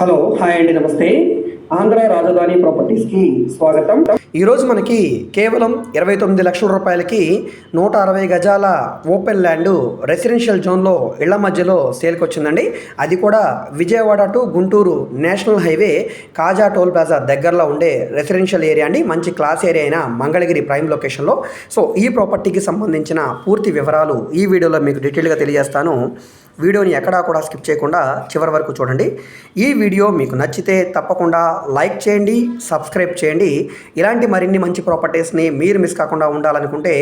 Hello hi అండి నమస్తే. ఆంధ్ర రాజధాని ప్రాపర్టీస్కి స్వాగతం. ఈరోజు మనకి కేవలం ఇరవై తొమ్మిది లక్షల రూపాయలకి నూట అరవై గజాల ఓపెన్ ల్యాండ్ రెసిడెన్షియల్ జోన్లో ఇళ్ళ మధ్యలో సేల్కి వచ్చిందండి. అది కూడా Vijayawada to Guntur national highway Kaja toll plaza దగ్గరలో ఉండే రెసిడెన్షియల్ ఏరియా అండి. మంచి క్లాస్ ఏరియా అయిన మంగళగిరి ప్రైమ్ లొకేషన్లో. సో ఈ ప్రాపర్టీకి సంబంధించిన పూర్తి వివరాలు ఈ వీడియోలో మీకు డీటెయిల్గా తెలియజేస్తాను. వీడియోని ఎక్కడా కూడా స్కిప్ చేయకుండా చివరి వరకు చూడండి. ఈ వీడియో మీకు నచ్చితే తప్పకుండా లైక్ చేయండి సబ్స్క్రైబ్ చేయండి. ఇలాంటి మరిన్ని మంచి ప్రాపర్టీస్ని మీరు మిస్ కాకుండా ఉండాలనుకుంటే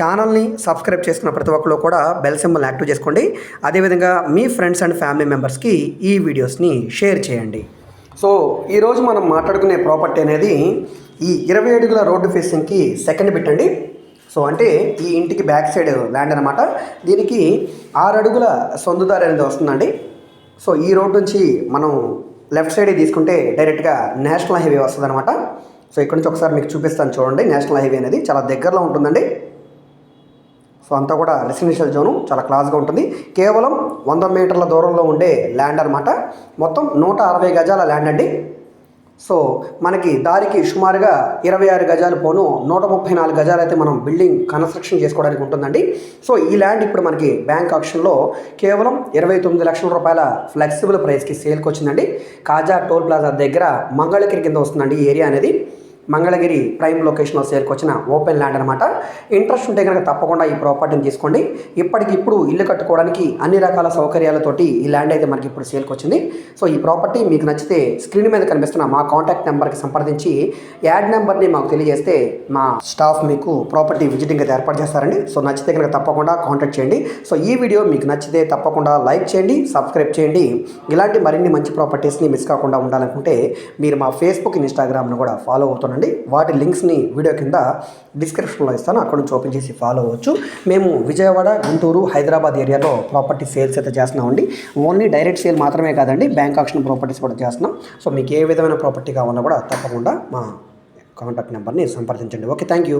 ఛానల్ని సబ్స్క్రైబ్ చేసుకున్న ప్రతి ఒక్కరు కూడా బెల్ సింబల్ యాక్టివ్ చేసుకోండి. అదేవిధంగా మీ ఫ్రెండ్స్ అండ్ ఫ్యామిలీ మెంబర్స్కి ఈ వీడియోస్ని షేర్ చేయండి. సో ఈరోజు మనం మాట్లాడుకునే ప్రాపర్టీ అనేది ఈ ఇరవై అడుగుల రోడ్డు ఫేసింగ్కి సెకండ్ బిట్ అండి. సో అంటే ఈ ఇంటికి బ్యాక్ సైడ్ ల్యాండ్ అనమాట దీనికి ఆరు అడుగుల సొందుదారి అనేది వస్తుందండి. సో ఈ రోడ్ నుంచి మనం లెఫ్ట్ సైడ్ తీసుకుంటే డైరెక్ట్గా నేషనల్ హైవే వస్తుంది అనమాట సో ఇక్కడ నుంచి ఒకసారి మీకు చూపిస్తాను చూడండి. నేషనల్ హైవే అనేది చాలా దగ్గరలో ఉంటుందండి. సో అంతా కూడా రెసిడెన్షియల్ జోను చాలా క్లాస్గా ఉంటుంది. కేవలం వంద మీటర్ల దూరంలో ఉండే ల్యాండ్ అనమాట మొత్తం నూట అరవై గజాల ల్యాండ్ అండి. సో మనకి దారికి సుమారుగా ఇరవై ఆరు గజాలు పోను నూట ముప్పై నాలుగు గజాలు అయితే మనం బిల్డింగ్ కన్స్ట్రక్షన్ చేసుకోవడానికి ఉంటుందండి. సో ఈ ల్యాండ్ ఇప్పుడు మనకి బ్యాంక్ ఆప్షన్లో కేవలం ఇరవై తొమ్మిది లక్షల రూపాయల ఫ్లెక్సిబుల్ ప్రైస్కి సేల్కి వచ్చిందండి. కాజా టోల్ ప్లాజా దగ్గర మంగళగిరి కింద వస్తుందండి ఈ ఏరియా అనేది. మంగళగిరి ప్రైమ్ లొకేషన్లో సేల్కొచ్చిన ఓపెన్ ల్యాండ్ అనమాట ఇంట్రెస్ట్ ఉంటే కనుక తప్పకుండా ఈ ప్రాపర్టీని తీసుకోండి. ఇప్పటికిప్పుడు ఇల్లు కట్టుకోవడానికి అన్ని రకాల సౌకర్యాలతోటి ఈ ల్యాండ్ అయితే మనకి ఇప్పుడు సేల్కి వచ్చింది సో ఈ ప్రాపర్టీ మీకు నచ్చితే స్క్రీన్ మీద కనిపిస్తున్న మా కాంటాక్ట్ నెంబర్కి సంప్రదించి యాడ్ నెంబర్ని మాకు తెలియజేస్తే మా స్టాఫ్ మీకు ప్రాపర్టీ విజిటింగ్ అయితే ఏర్పాటు చేస్తారండి. సో నచ్చితే కనుక తప్పకుండా కాంటాక్ట్ చేయండి. సో ఈ వీడియో మీకు నచ్చితే తప్పకుండా లైక్ చేయండి సబ్స్క్రైబ్ చేయండి. ఇలాంటి మరిన్ని మంచి ప్రాపర్టీస్ని మిస్ కాకుండా ఉండాలనుకుంటే మీరు మా ఫేస్బుక్ ఇన్స్టాగ్రామ్ను కూడా ఫాలో అవుతున్నారు అవుతుండండి వాటి లింక్స్ని వీడియో కింద డిస్క్రిప్షన్లో ఇస్తాను. అక్కడ నుంచి ఓపెన్ చేసి ఫాలో అవ్వచ్చు. మేము విజయవాడ గుంటూరు హైదరాబాద్ ఏరియాలో ప్రాపర్టీ సేల్స్ అయితే చేస్తున్నామండి. ఓన్లీ డైరెక్ట్ సేల్ మాత్రమే కాదండి బ్యాంక్ ఆక్షన్ ప్రాపర్టీస్ కూడా చేస్తున్నాం. సో మీకు ఏ విధమైన ప్రాపర్టీ కావాలన్నా కూడా తప్పకుండా మా కాంటాక్ట్ నెంబర్ని సంప్రదించండి. Okay thank you